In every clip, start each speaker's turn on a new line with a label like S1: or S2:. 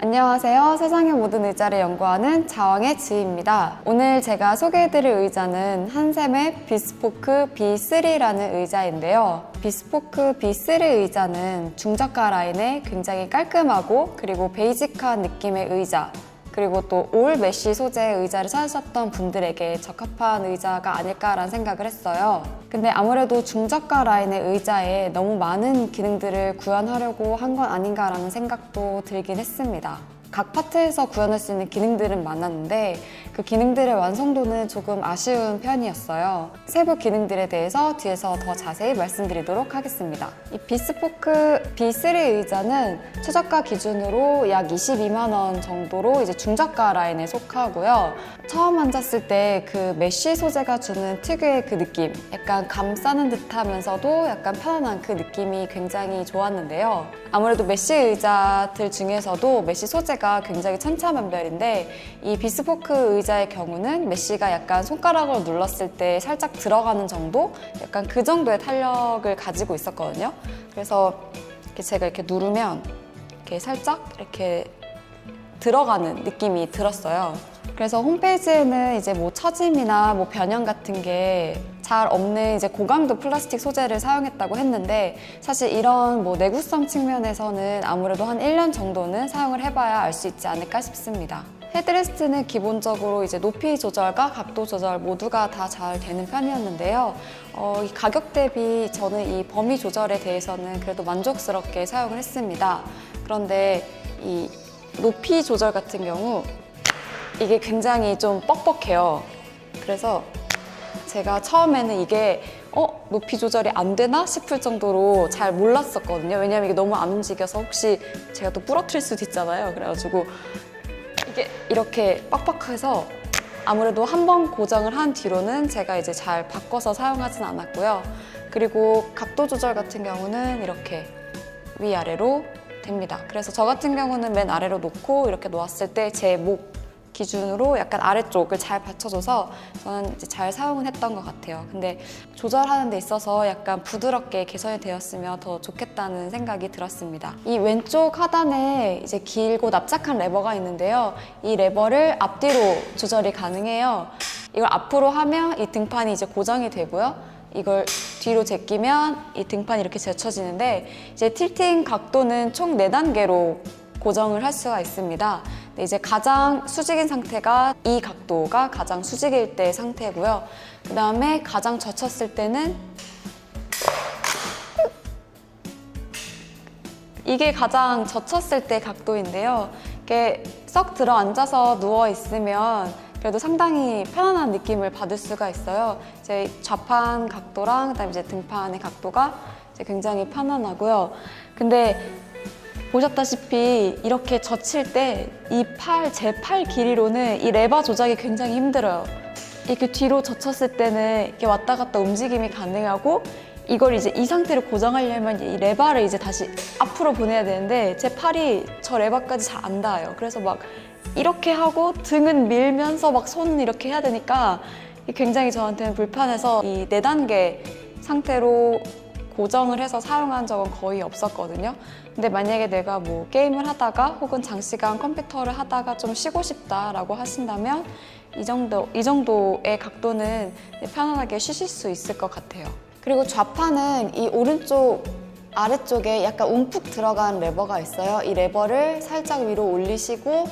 S1: 안녕하세요. 세상의 모든 의자를 연구하는 자왕의 지희입니다. 오늘 제가 소개해드릴 의자는 한샘의 비스포크 B3라는 의자인데요. 비스포크 B3 의자는 중저가 라인에 굉장히 깔끔하고 그리고 베이직한 느낌의 의자 그리고 또 올 메쉬 소재의 의자를 찾으셨던 분들에게 적합한 의자가 아닐까라는 생각을 했어요. 근데 아무래도 중저가 라인의 의자에 너무 많은 기능들을 구현하려고 한 건 아닌가라는 생각도 들긴 했습니다. 각 파트에서 구현할 수 있는 기능들은 많았는데 그 기능들의 완성도는 조금 아쉬운 편이었어요. 세부 기능들에 대해서 뒤에서 더 자세히 말씀드리도록 하겠습니다. 이 비스포크 B3 의자는 최저가 기준으로 약 22만 원 정도로 이제 중저가 라인에 속하고요. 처음 앉았을 때 그 메쉬 소재가 주는 특유의 그 느낌, 약간 감싸는 듯하면서도 약간 편안한 그 느낌이 굉장히 좋았는데요. 아무래도 메쉬 의자들 중에서도 메쉬 소재가 굉장히 천차만별인데 이 비스포크 의자 의 경우는 메쉬가 약간 손가락으로 눌렀을 때 살짝 들어가는 정도, 약간 그 정도의 탄력을 가지고 있었거든요. 그래서 이렇게 제가 이렇게 누르면 이렇게 살짝 이렇게 들어가는 느낌이 들었어요. 그래서 홈페이지에는 이제 뭐 처짐이나 뭐 변형 같은 게 잘 없는 이제 고강도 플라스틱 소재를 사용했다고 했는데 사실 이런 뭐 내구성 측면에서는 아무래도 한 1년 정도는 사용을 해봐야 알 수 있지 않을까 싶습니다. 헤드레스트는 기본적으로 이제 높이 조절과 각도 조절 모두가 다 잘 되는 편이었는데요. 어, 이 가격 대비 저는 이 범위 조절에 대해서는 그래도 만족스럽게 사용을 했습니다. 그런데 이 높이 조절 같은 경우 이게 굉장히 좀 뻑뻑해요. 그래서 제가 처음에는 이게 어 높이 조절이 안 되나 싶을 정도로 잘 몰랐었거든요. 왜냐면 이게 너무 안 움직여서 혹시 제가 또 부러뜨릴 수도 있잖아요. 그래가지고 이게 이렇게 빡빡해서 아무래도 한 번 고정을 한 뒤로는 제가 이제 잘 바꿔서 사용하진 않았고요. 그리고 각도 조절 같은 경우는 이렇게 위아래로 됩니다. 그래서 저 같은 경우는 맨 아래로 놓고 이렇게 놓았을 때 제목 기준으로 약간 아래쪽을 잘 받쳐줘서 저는 이제 잘 사용은 했던 것 같아요. 근데 조절하는 데 있어서 약간 부드럽게 개선이 되었으면 더 좋겠다는 생각이 들었습니다. 이 왼쪽 하단에 이제 길고 납작한 레버가 있는데요. 이 레버를 앞뒤로 조절이 가능해요. 이걸 앞으로 하면 이 등판이 이제 고정이 되고요. 이걸 뒤로 제끼면 이 등판이 이렇게 제쳐지는데 이제 틸팅 각도는 총 4단계로 고정을 할 수가 있습니다. 근데 이제 가장 수직인 상태가 이 각도가 가장 수직일 때 상태고요. 그 다음에 가장 젖혔을 때는 이게 가장 젖혔을 때 각도인데요. 이게 썩 들어 앉아서 누워 있으면 그래도 상당히 편안한 느낌을 받을 수가 있어요. 이제 좌판 각도랑 그다음에 이제 등판의 각도가 이제 굉장히 편안하고요. 근데 보셨다시피 이렇게 젖힐 때 이 팔, 제 팔 길이로는 이 레버 조작이 굉장히 힘들어요. 이렇게 뒤로 젖혔을 때는 이렇게 왔다 갔다 움직임이 가능하고 이걸 이제 이 상태로 고정하려면 이 레바를 이제 다시 앞으로 보내야 되는데 제 팔이 저 레바까지 잘 안 닿아요. 그래서 막 이렇게 하고 등은 밀면서 막 손은 이렇게 해야 되니까 굉장히 저한테는 불편해서 이네 단계 상태로 고정을 해서 사용한 적은 거의 없었거든요. 근데 만약에 내가 뭐 게임을 하다가 혹은 장시간 컴퓨터를 하다가 좀 쉬고 싶다라고 하신다면 이 정도 이 정도의 각도는 편안하게 쉬실 수 있을 것 같아요. 그리고 좌판은 이 오른쪽 아래쪽에 약간 움푹 들어간 레버가 있어요. 이 레버를 살짝 위로 올리시고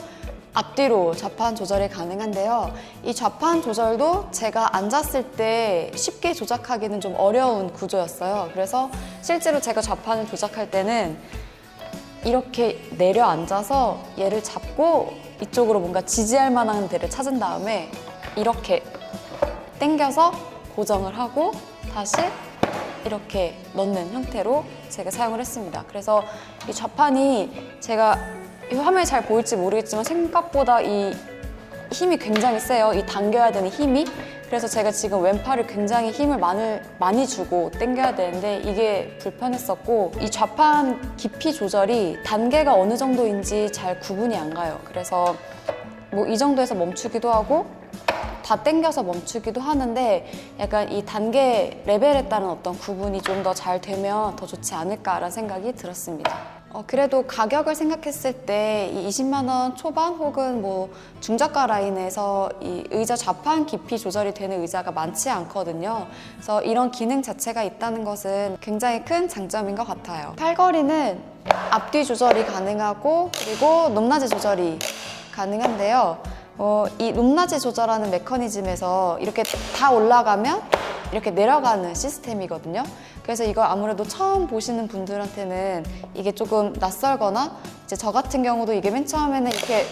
S1: 앞뒤로 좌판 조절이 가능한데요. 이 좌판 조절도 제가 앉았을 때 쉽게 조작하기는 좀 어려운 구조였어요. 그래서 실제로 제가 좌판을 조작할 때는 이렇게 내려 앉아서 얘를 잡고 이쪽으로 뭔가 지지할 만한 데를 찾은 다음에 이렇게 당겨서 고정을 하고 다시 이렇게 넣는 형태로 제가 사용을 했습니다. 그래서 이 좌판이 제가 이 화면에 잘 보일지 모르겠지만 생각보다 이 힘이 굉장히 세요. 이 당겨야 되는 힘이. 그래서 제가 지금 왼팔을 굉장히 힘을 많이, 많이 주고 당겨야 되는데 이게 불편했었고 이 좌판 깊이 조절이 단계가 어느 정도인지 잘 구분이 안 가요. 그래서 뭐 이 정도에서 멈추기도 하고 다 당겨서 멈추기도 하는데 약간 이 단계 레벨에 따른 어떤 구분이 좀 더 잘 되면 더 좋지 않을까라는 생각이 들었습니다. 어, 그래도 가격을 생각했을 때 이 20만 원 초반 혹은 뭐 중저가 라인에서 이 의자 좌판 깊이 조절이 되는 의자가 많지 않거든요. 그래서 이런 기능 자체가 있다는 것은 굉장히 큰 장점인 것 같아요. 팔걸이는 앞뒤 조절이 가능하고 그리고 높낮이 조절이 가능한데요. 어, 이 높낮이 조절하는 메커니즘에서 이렇게 다 올라가면 이렇게 내려가는 시스템이거든요. 그래서 이거 아무래도 처음 보시는 분들한테는 이게 조금 낯설거나 이제 저 같은 경우도 이게 맨 처음에는 이렇게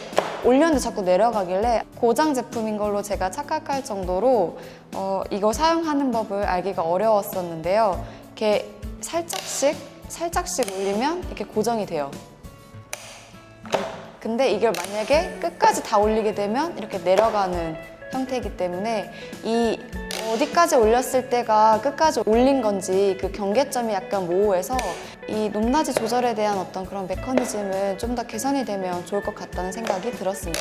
S1: 올렸는데 자꾸 내려가길래 고장 제품인 걸로 제가 착각할 정도로 어, 이거 사용하는 법을 알기가 어려웠었는데요. 이렇게 살짝씩 살짝씩 올리면 이렇게 고정이 돼요. 근데 이걸 만약에 끝까지 다 올리게 되면 이렇게 내려가는 형태이기 때문에 이 어디까지 올렸을 때가 끝까지 올린 건지 그 경계점이 약간 모호해서 이 높낮이 조절에 대한 어떤 그런 메커니즘은 좀 더 개선이 되면 좋을 것 같다는 생각이 들었습니다.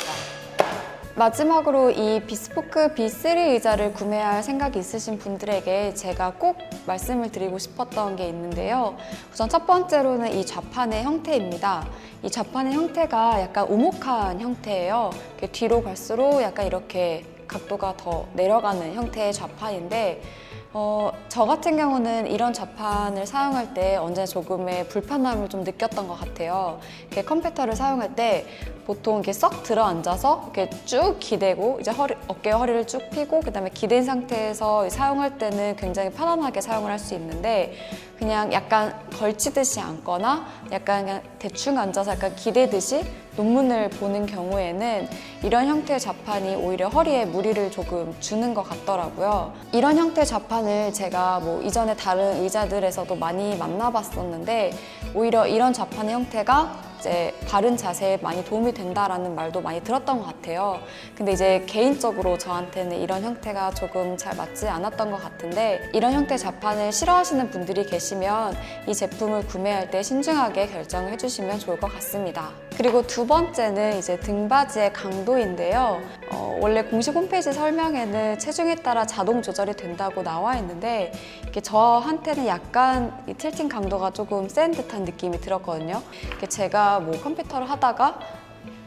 S1: 마지막으로 이 비스포크 B3 의자를 구매할 생각이 있으신 분들에게 제가 꼭 말씀을 드리고 싶었던 게 있는데요. 우선 첫 번째로는 이 좌판의 형태입니다. 이 좌판의 형태가 약간 오목한 형태예요. 뒤로 갈수록 약간 이렇게 각도가 더 내려가는 형태의 좌판인데 어, 저 같은 경우는 이런 좌판을 사용할 때 언제나 조금의 불편함을 좀 느꼈던 것 같아요. 이렇게 컴퓨터를 사용할 때 보통 이렇게 썩 들어 앉아서 이렇게 쭉 기대고 이제 허리, 어깨 허리를 쭉 펴고 그다음에 기댄 상태에서 사용할 때는 굉장히 편안하게 사용을 할 수 있는데 그냥 약간 걸치듯이 앉거나 약간 대충 앉아서 약간 기대듯이 논문을 보는 경우에는 이런 형태의 좌판이 오히려 허리에 무리를 조금 주는 것 같더라고요. 이런 형태의 좌판을 제가 뭐 이전에 다른 의자들에서도 많이 만나봤었는데 오히려 이런 좌판의 형태가 이제 바른 자세에 많이 도움이 된다라는 말도 많이 들었던 것 같아요. 근데 이제 개인적으로 저한테는 이런 형태가 조금 잘 맞지 않았던 것 같은데 이런 형태 좌판을 싫어하시는 분들이 계시면 이 제품을 구매할 때 신중하게 결정을 해주시면 좋을 것 같습니다. 그리고 두 번째는 이제 등받이의 강도인데요. 어, 원래 공식 홈페이지 설명에는 체중에 따라 자동 조절이 된다고 나와 있는데 이게 저한테는 약간 이 틸팅 강도가 조금 센 듯한 느낌이 들었거든요. 이게 제가 뭐 컴퓨터를 하다가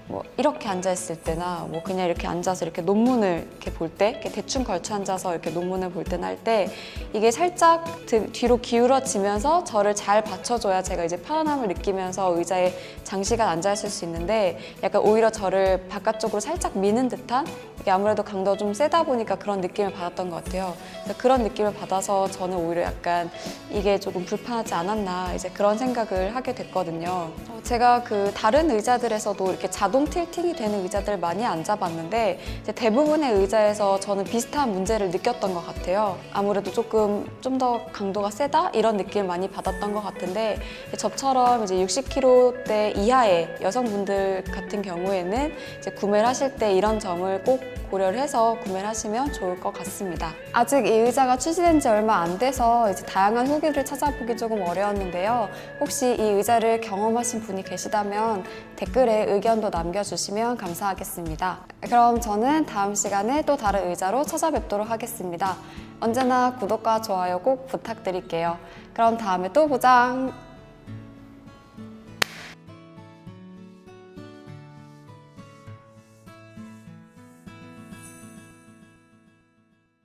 S1: 뭐 이렇게 앉아 있을 때나 뭐 그냥 이렇게 앉아서 이렇게 논문을 이렇게 볼 때 이렇게 대충 걸쳐 앉아서 이렇게 논문을 볼 때나 할 때 이게 살짝 드- 뒤로 기울어지면서 저를 잘 받쳐줘야 제가 이제 편안함을 느끼면서 의자에 장시간 앉아 있을 수 있는데 약간 오히려 저를 바깥쪽으로 살짝 미는 듯한 이게 아무래도 강도가 좀 세다 보니까 그런 느낌을 받았던 것 같아요. 그런 느낌을 받아서 저는 오히려 약간 이게 조금 불편하지 않았나 이제 그런 생각을 하게 됐거든요. 어, 제가 그 다른 의자들에서도 이렇게 자동 틸팅이 되는 의자들 많이 앉아봤는데 대부분의 의자에서 저는 비슷한 문제를 느꼈던 것 같아요. 아무래도 조금 좀 더 강도가 세다 이런 느낌을 많이 받았던 것 같은데 저처럼 이제 60kg대 이하의 여성분들 같은 경우에는 이제 구매를 하실 때 이런 점을 꼭 고려를 해서 구매를 하시면 좋을 것 같습니다. 아직 이 의자가 출시된 지 얼마 안 돼서 이제 다양한 후기를 찾아보기 조금 어려웠는데요. 혹시 이 의자를 경험하신 분이 계시다면 댓글에 의견도 남겨주시면 감사하겠습니다. 그럼 저는 다음 시간에 또 다른 의자로 찾아뵙도록 하겠습니다. 언제나 구독과 좋아요 꼭 부탁드릴게요. 그럼 다음에 또 보자.